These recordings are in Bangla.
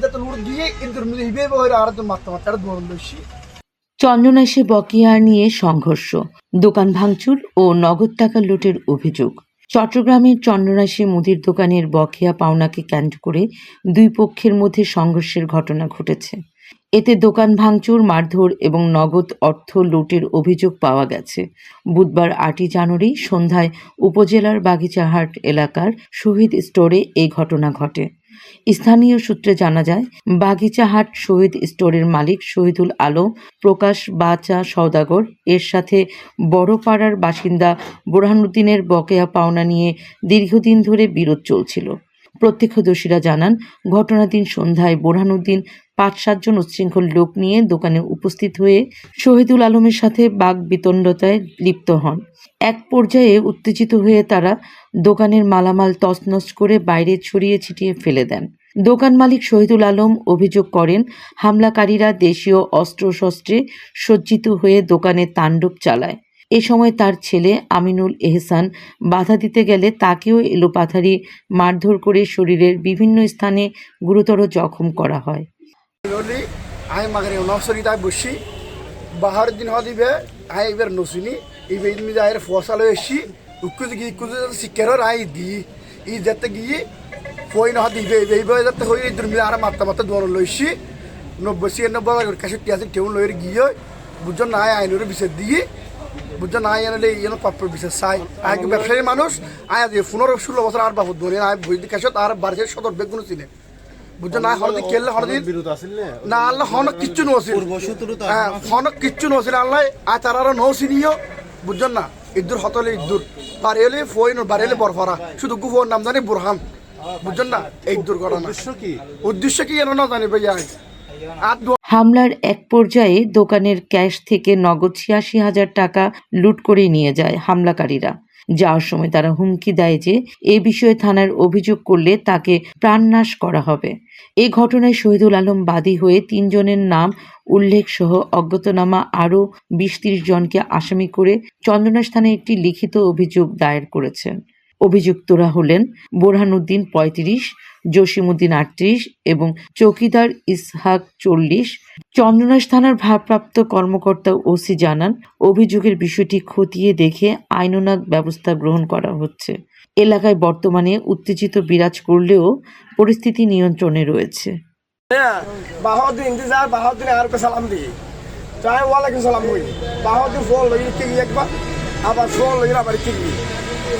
যাতে দিয়ে ইবে আর তো মাত্রা মাত্রা লইছি চন্দনাইশে বকেয়া নিয়ে সংঘর্ষ দোকান ভাঙচুর ও নগদ টাকা লুটের অভিযোগ। চট্টগ্রামের চন্দনাইশে মুদির দোকানের বকেয়া পাওনাকে কেন্দ্র করে দুই পক্ষের মধ্যে সংঘর্ষের ঘটনা ঘটেছে। এতে দোকান ভাঙচুর, মারধর এবং নগদ অর্থ লুটের অভিযোগ পাওয়া গেছে। বুধবার আটই জানুয়ারি সন্ধ্যায় উপজেলার বাগিচাহাট এলাকার শহীদ স্টোরে এই ঘটনা ঘটে। স্থানীয় সূত্রে জানা যায়, বাগিচাহাট শহীদ স্টোরের মালিক শহীদুল আলম, প্রকাশ বাচা সওদাগর, এর সাথে বড়পাড়ার বাসিন্দা বোরহানুদ্দিনের বকেয়া পাওনা নিয়ে দীর্ঘদিন ধরে বিরোধ চলছিল। প্রত্যক্ষদর্শীরা জানান ঘটনার দিন সন্ধ্যায় বোরহানুদ্দিন পাঁচ সাতজন উচ্ছৃঙ্খল লোক নিয়ে দোকানে উপস্থিত হয়ে শহীদুল আলমের সাথে বাঘ বিতণ্ডতায় লিপ্ত হন। এক পর্যায়ে উত্তেজিত হয়ে তারা দোকানের মালামাল তছনছ করে বাইরে ছড়িয়ে ছিটিয়ে ফেলে দেন। দোকান মালিক শহীদুল আলম অভিযোগ করেন, হামলাকারীরা দেশীয় অস্ত্রশস্ত্রে সজ্জিত হয়ে দোকানে তাণ্ডব চালায়। এ সময় তার ছেলে আমিনুল এহসান বাধা দিতে গেলে তাকেও এলোপাথারি মারধর করে শরীরের বিভিন্ন স্থানে গুরুতর জখম করা হয়। আয় মাগরে নসরি তাই বসি। বাহার দিন হদিবে আয় এবার নসিনি। ইবে ইদমি আয়ের ফসাল এসি। উকুজ গি কুজ আই দি। ই যেতে গিয়ে ফই দিবে। ইবে ইবে যেতে হই দুর্মি আর মাত্তা মাত্তা দোর লইছি নব্বই ছিয়ানব্বই কাছে টিয়াসি কেউ লইর গিয়ে বুঝছ না আইনের বিষয় দিয়ে। বুঝছ না এনে এনে পাপ্পর বিষয় চাই আয় ব্যবসায়ী মানুষ, আয় আজ পনেরো ষোলো বছর আর বাবু ধরে আয় বুঝতে কাছে আর বাড়িতে সদর বেগুন চিনে বুঝছ না হরদি কেলে হরদি বিরোধ আছিল নে? না আল্লাহ হনক কিচ্ছু নছিল হ্যাঁ হনক কিচ্ছু নছিল আল্লাহ আর তারা নৌসিনিও বুঝছেন না? ইদ্দুর হতলে ইদ্দুর বরফরা। শুধু গুফোর নাম জানি বুরহান বুঝছেন না? এই দুর্ঘটনা। উদ্দেশ্য কি? উদ্দেশ্য কি এর না জানি ভাইয়া আর হামলার এক পর্যায়ে দোকানের ক্যাশ থেকে নগদ ছিয়াশি হাজার টাকা লুট করে নিয়ে যায় হামলাকারীরা। যাওয়ার সময় তারা হুমকি দেয় যে, এ বিষয়ে থানার অভিযোগ করলে তাকে প্রাণনাশ করা হবে। এ ঘটনায় শহীদুল আলম বাদী হয়ে তিনজনের নাম উল্লেখ সহ অজ্ঞাতনামা আরও বিশ তিরিশ জনকে আসামি করে চন্দনাশ থানায় একটি লিখিত অভিযোগ দায়ের করেছেন। অভিযুক্তরা হলেন বোরহানুদ্দিন পঁয়ত্রিশ জসিমুদ্দিন আটত্রিশ এবং চৌকিদার ইসহাক চল্লিশ। চন্দ্রনাশ থানার ভারপ্রাপ্ত কর্মকর্তা ওসি জানান, অভিযোগের বিষয়টি খতিয়ে দেখে আইনানুগ ব্যবস্থা গ্রহণ করা হচ্ছে। এলাকায় বর্তমানে উত্তেজিত বিরাজ করলেও পরিস্থিতি নিয়ন্ত্রণে রয়েছে। একবার, আবার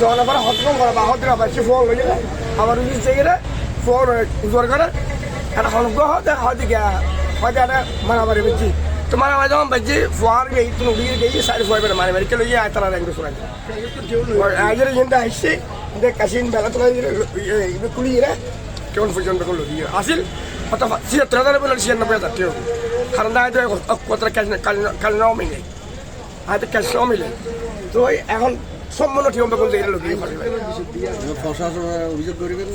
যখন আবার হতম করা বাহাদুর আবার কি ফোন লই আবার উনি চেয়ে ফোন উজোর করে আর হন গো হতে হতে গিয়া হতে মানা বাড়ি বেজি তোমার আমার যখন বাজি ফোয়ার গই তুমি উড়িয়ে গই সাইড ফোয়ার বেড়ে মারি মারি কে লই আয় তারা রেঙ্গে শোনা আজের জিন্দা আইছে দেখ কাশিন বেলা তোলা ইবে কুলি রে কেমন পর্যন্ত করল দিয়ে আসিল হয়তো সিয়া তেরো হাজার বলে সিয়া নব্বই হাজার কেউ কারণ না কতটা ক্যাশ কাল নাও মিলে হয়তো ক্যাশ নাও মিলে তো এখন সম্পূর্ণ ঠিকমতো গেলে লোকই পারবে। প্রশাসন অভিযোগ করিবেন না?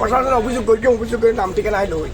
প্রশাসনের অভিযোগ করি অভিযোগ করে নাম ঠিকানা আইলো ওই